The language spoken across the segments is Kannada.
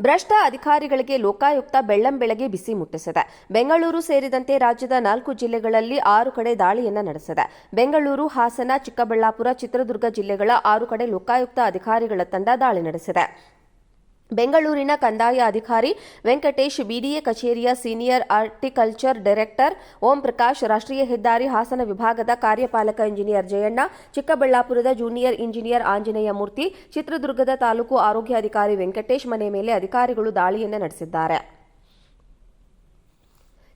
ಭ್ರಷ್ಟ ಅಧಿಕಾರಿಗಳಿಗೆ ಲೋಕಾಯುಕ್ತ ಬೆಳ್ಳಂಬೆಳಗ್ಗೆ ಬಿಸಿ ಮುಟ್ಟಿಸಿದೆ. ಬೆಂಗಳೂರು ಸೇರಿದಂತೆ ರಾಜ್ಯದ ನಾಲ್ಕು ಜಿಲ್ಲೆಗಳಲ್ಲಿ ಆರು ಕಡೆ ದಾಳಿಯನ್ನು ನಡೆಸಿದೆ. ಬೆಂಗಳೂರು, ಹಾಸನ, ಚಿಕ್ಕಬಳ್ಳಾಪುರ, ಚಿತ್ರದುರ್ಗ ಜಿಲ್ಲೆಗಳ ಆರು ಕಡೆ ಲೋಕಾಯುಕ್ತ ಅಧಿಕಾರಿಗಳ ತಂಡ ದಾಳಿ ನಡೆಸಿದೆ. ಬೆಂಗಳೂರಿನ ಕಂದಾಯ ಅಧಿಕಾರಿ ವೆಂಕಟೇಶ್, ಬಿಡಿಎ ಕಚೇರಿಯ senior horticulture director Om Prakash, ರಾಷ್ಟ್ರೀಯ ಹೆದ್ದಾರಿ ಹಾಸನ ವಿಭಾಗದ ಕಾರ್ಯಪಾಲಕ ಇಂಜಿನಿಯರ್ ಜಯಣ್ಣ, ಚಿಕ್ಕಬಳ್ಳಾಪುರದ ಜೂನಿಯರ್ ಇಂಜಿನಿಯರ್ ಆಂಜನೇಯ ಮೂರ್ತಿ, ಚಿತ್ರದುರ್ಗದ ತಾಲೂಕು ಆರೋಗ್ಯ ಅಧಿಕಾರಿ ವೆಂಕಟೇಶ್ ಮನೆ ಮೇಲೆ ಅಧಿಕಾರಿಗಳು ದಾಳಿಯನ್ನು ನಡೆಸಿದ್ದಾರೆ.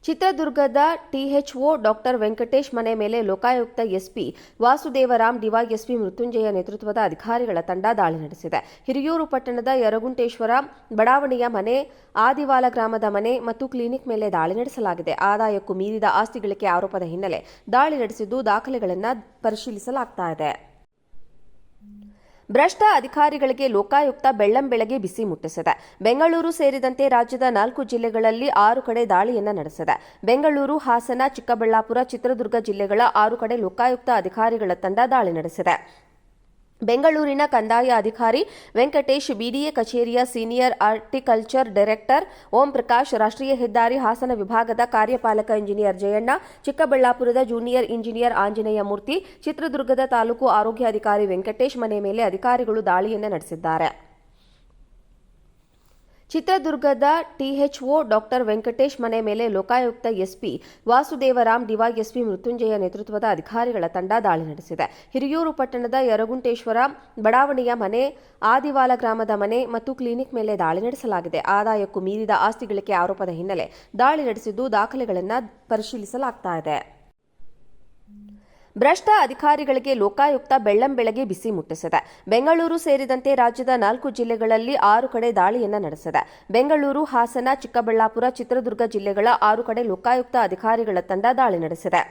ಚಿತ್ರದುರ್ಗದ ಟಿಎಚ್ಒ ಡಾಕ್ಟರ್ ವೆಂಕಟೇಶ್ ಮನೆ ಮೇಲೆ ಲೋಕಾಯುಕ್ತ ಎಸ್ಪಿ ವಾಸುದೇವರಾಮ್ ಡಿವೈಎಸ್ಪಿ ಮೃತ್ಯುಂಜಯ ನೇತೃತ್ವದ ಅಧಿಕಾರಿಗಳ ತಂಡ ದಾಳಿ ನಡೆಸಿದೆ. ಹಿರಿಯೂರು ಪಟ್ಟಣದ ಯರಗುಂಟೇಶ್ವರ ಬಡಾವಣೆಯ ಮನೆ, ಆದಿವಾಲ ಗ್ರಾಮದ ಮನೆ ಮತ್ತು ಕ್ಲಿನಿಕ್ ಮೇಲೆ ದಾಳಿ ನಡೆಸಲಾಗಿದೆ. ಆದಾಯಕ್ಕೂ ಮೀರಿದ ಆಸ್ತಿ ಗಳಿಕೆ ಆರೋಪದ ಹಿನ್ನೆಲೆ ದಾಳಿ ನಡೆಸಿದ್ದು ದಾಖಲೆಗಳನ್ನು ಪರಿಶೀಲಿಸಲಾಗ್ತಾ ಇದೆ. ಭ್ರಷ್ಟ ಅಧಿಕಾರಿಗಳಿಗೆ ಲೋಕಾಯುಕ್ತ ಬೆಳ್ಳಂಬೆಳಗ್ಗೆ ಬಿಸಿ ಮುಟ್ಟಿಸಿದೆ. ಬೆಂಗಳೂರು ಸೇರಿದಂತೆ ರಾಜ್ಯದ ನಾಲ್ಕು ಜಿಲ್ಲೆಗಳಲ್ಲಿ ಆರು ಕಡೆ ದಾಳಿಯನ್ನು ನಡೆಸಿದೆ. ಬೆಂಗಳೂರು, ಹಾಸನ, ಚಿಕ್ಕಬಳ್ಳಾಪುರ, ಚಿತ್ರದುರ್ಗ ಜಿಲ್ಲೆಗಳ ಆರು ಕಡೆ ಲೋಕಾಯುಕ್ತ ಅಧಿಕಾರಿಗಳ ತಂಡ ದಾಳಿ ನಡೆಸಿದೆ. ಬೆಂಗಳೂರಿನ ಕಂದಾಯ ಅಧಿಕಾರಿ ವೆಂಕಟೇಶ್ ಬಿಡಿಎ ಕಚೇರಿಯ senior horticulture director Om Prakash, ರಾಷ್ಟ್ರೀಯ ಹೆದ್ದಾರಿ ಹಾಸನ ವಿಭಾಗದ ಕಾರ್ಯಪಾಲಕ ಇಂಜಿನಿಯರ್ ಜಯಣ್ಣ, ಚಿಕ್ಕಬಳ್ಳಾಪುರದ ಜೂನಿಯರ್ ಇಂಜಿನಿಯರ್ ಆಂಜನೇಯ ಮೂರ್ತಿ, ಚಿತ್ರದುರ್ಗದ ತಾಲೂಕು ಆರೋಗ್ಯ ಅಧಿಕಾರಿ ವೆಂಕಟೇಶ್ ಮನೆ ಮೇಲೆ ಅಧಿಕಾರಿಗಳು ದಾಳಿಯನ್ನು ನಡೆಸಿದ್ದಾರೆ. ಚಿತ್ರದುರ್ಗದ ಟಿಎಚ್ಒ ಡಾಕ್ಟರ್ ವೆಂಕಟೇಶ್ ಮನೆ ಮೇಲೆ ಲೋಕಾಯುಕ್ತ ಎಸ್ಪಿ ವಾಸುದೇವರಾಮ್ ಡಿವೈಎಸ್ಪಿ ಮೃತ್ಯುಂಜಯ ನೇತೃತ್ವದ ಅಧಿಕಾರಿಗಳ ತಂಡ ದಾಳಿ ನಡೆಸಿದೆ. ಹಿರಿಯೂರು ಪಟ್ಟಣದ ಯರಗುಂಟೇಶ್ವರ ಬಡಾವಣೆಯ ಮನೆ, ಆದಿವಾಲ ಗ್ರಾಮದ ಮನೆ ಮತ್ತು ಕ್ಲಿನಿಕ್ ಮೇಲೆ ದಾಳಿ ನಡೆಸಲಾಗಿದೆ. ಆದಾಯಕ್ಕೂ ಮೀರಿದ ಆಸ್ತಿ ಗಳಿಕೆ ಆರೋಪದ ಹಿನ್ನೆಲೆ ದಾಳಿ ನಡೆಸಿದ್ದು ದಾಖಲೆಗಳನ್ನು ಪರಿಶೀಲಿಸಲಾಗ್ತಾ ಇದೆ. ಭ್ರಷ್ಟ ಅಧಿಕಾರಿಗಳಿಗೆ ಲೋಕಾಯುಕ್ತ ಬೆಳ್ಳಂಬೆಳಗ್ಗೆ ಬಿಸಿ ಮುಟ್ಟಿಸಿದೆ. ಬೆಂಗಳೂರು ಸೇರಿದಂತೆ ರಾಜ್ಯದ ನಾಲ್ಕು ಜಿಲ್ಲೆಗಳಲ್ಲಿ ಆರು ಕಡೆ ದಾಳಿಯನ್ನು ನಡೆಸಿದೆ. ಬೆಂಗಳೂರು, ಹಾಸನ, ಚಿಕ್ಕಬಳ್ಳಾಪುರ, ಚಿತ್ರದುರ್ಗ ಜಿಲ್ಲೆಗಳ ಆರು ಕಡೆ ಲೋಕಾಯುಕ್ತ ಅಧಿಕಾರಿಗಳ ತಂಡ ದಾಳಿ ನಡೆಸಿದೆ.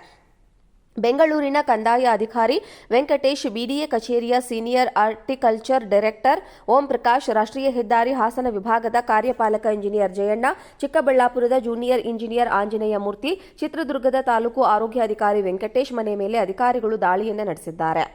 ಬೆಂಗಳೂರಿನ ಕಂದಾಯ ಅಧಿಕಾರಿ ವೆಂಕಟೇಶ್, ಬಿಡಿಎ ಕಚೇರಿಯ senior horticulture director Om Prakash, ರಾಷ್ಟ್ರೀಯ ಹೆದ್ದಾರಿ ಹಾಸನ ವಿಭಾಗದ ಕಾರ್ಯಪಾಲಕ ಇಂಜಿನಿಯರ್ ಜಯಣ್ಣ, ಚಿಕ್ಕಬಳ್ಳಾಪುರದ ಜೂನಿಯರ್ ಇಂಜಿನಿಯರ್ ಆಂಜನೇಯ ಮೂರ್ತಿ, ಚಿತ್ರದುರ್ಗದ ತಾಲೂಕು ಆರೋಗ್ಯ ಅಧಿಕಾರಿ ವೆಂಕಟೇಶ್ ಮನೆ ಮೇಲೆ ಅಧಿಕಾರಿಗಳು ದಾಳಿಯನ್ನು ನಡೆಸಿದ್ದಾರೆ.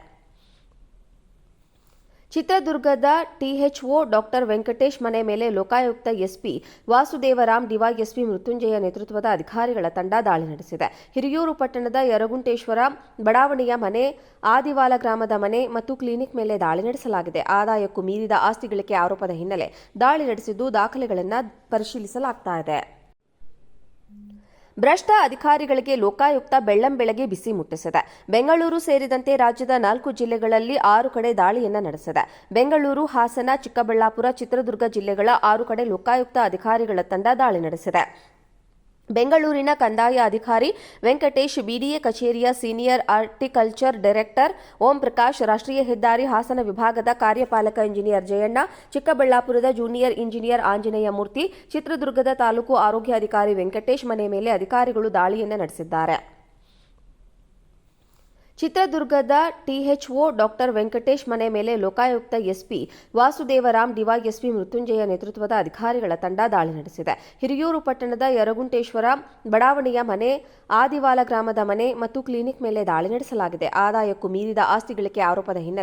ಚಿತ್ರದುರ್ಗದ ಟಿಎಚ್ಒ ಡಾಕ್ಟರ್ ವೆಂಕಟೇಶ್ ಮನೆ ಮೇಲೆ ಲೋಕಾಯುಕ್ತ ಎಸ್ಪಿ ವಾಸುದೇವರಾಮ್, ಡಿವೈಎಸ್ಪಿ ಮೃತ್ಯುಂಜಯ ನೇತೃತ್ವದ ಅಧಿಕಾರಿಗಳ ತಂಡ ದಾಳಿ ನಡೆಸಿದೆ. ಹಿರಿಯೂರು ಪಟ್ಟಣದ ಯರಗುಂಟೇಶ್ವರ ಬಡಾವಣೆಯ ಮನೆ, ಆದಿವಾಲ ಗ್ರಾಮದ ಮನೆ ಮತ್ತು ಕ್ಲಿನಿಕ್ ಮೇಲೆ ದಾಳಿ ನಡೆಸಲಾಗಿದೆ. ಆದಾಯಕ್ಕೂ ಮೀರಿದ ಆಸ್ತಿ ಗಳಿಕೆ ಆರೋಪದ ಹಿನ್ನೆಲೆ ದಾಳಿ ನಡೆಸಿದ್ದು ದಾಖಲೆಗಳನ್ನು ಪರಿಶೀಲಿಸಲಾಗ್ತಾ ಇದೆ. ಭ್ರಷ್ಟ ಅಧಿಕಾರಿಗಳಿಗೆ ಲೋಕಾಯುಕ್ತ ಬೆಳ್ಳಂಬೆಳಗ್ಗೆ ಬಿಸಿ ಮುಟ್ಟಿಸಿದೆ. ಬೆಂಗಳೂರು ಸೇರಿದಂತೆ ರಾಜ್ಯದ ನಾಲ್ಕು ಜಿಲ್ಲೆಗಳಲ್ಲಿ ಆರು ಕಡೆ ದಾಳಿಯನ್ನು ನಡೆಸಿದೆ. ಬೆಂಗಳೂರು, ಹಾಸನ, ಚಿಕ್ಕಬಳ್ಳಾಪುರ, ಚಿತ್ರದುರ್ಗ ಜಿಲ್ಲೆಗಳ ಆರು ಕಡೆ ಲೋಕಾಯುಕ್ತ ಅಧಿಕಾರಿಗಳ ತಂಡ ದಾಳಿ ನಡೆಸಿದೆ. ಬೆಂಗಳೂರಿನ ಕಂದಾಯ ಅಧಿಕಾರಿ ವೆಂಕಟೇಶ್, ಬಿಡಿಎ ಕಚೇರಿಯ senior horticulture director Om Prakash, ರಾಷ್ಟ್ರೀಯ ಹೆದ್ದಾರಿ ಹಾಸನ ವಿಭಾಗದ ಕಾರ್ಯಪಾಲಕ ಇಂಜಿನಿಯರ್ ಜಯಣ್ಣ, ಚಿಕ್ಕಬಳ್ಳಾಪುರದ ಜೂನಿಯರ್ ಇಂಜಿನಿಯರ್ ಆಂಜನೇಯ ಮೂರ್ತಿ, ಚಿತ್ರದುರ್ಗದ ತಾಲೂಕು ಆರೋಗ್ಯ ಅಧಿಕಾರಿ ವೆಂಕಟೇಶ್, ಮನೆ ಮೇಲೆ ಅಧಿಕಾರಿಗಳು ದಾಳಿಯನ್ನು ನಡೆಸಿದ್ದಾರೆ. ಚಿತ್ರದುರ್ಗದ ಟಿಎಚ್ಒ ಡಾಕ್ಟರ್ ವೆಂಕಟೇಶ್ ಮನೆ ಮೇಲೆ ಲೋಕಾಯುಕ್ತ ಎಸ್ಪಿ ವಾಸುದೇವರಾಮ್ ಡಿವೈಎಸ್ಪಿ ಮೃತ್ಯುಂಜಯ ನೇತೃತ್ವದ ಅಧಿಕಾರಿಗಳ ತಂಡ ದಾಳಿ ನಡೆಸಿದೆ. ಹಿರಿಯೂರು ಪಟ್ಟಣದ ಯರಗುಂಟೇಶ್ವರ ಬಡಾವಣೆಯ ಮನೆ, ಆದಿವಾಲ ಗ್ರಾಮದ ಮನೆ ಮತ್ತು ಕ್ಲಿನಿಕ್ ಮೇಲೆ ದಾಳಿ ನಡೆಸಲಾಗಿದೆ. ಆದಾಯಕ್ಕೂ ಮೀರಿದ ಆಸ್ತಿ ಗಳಿಕೆ ಆರೋಪದ ಹಿನ್ನೆಲೆ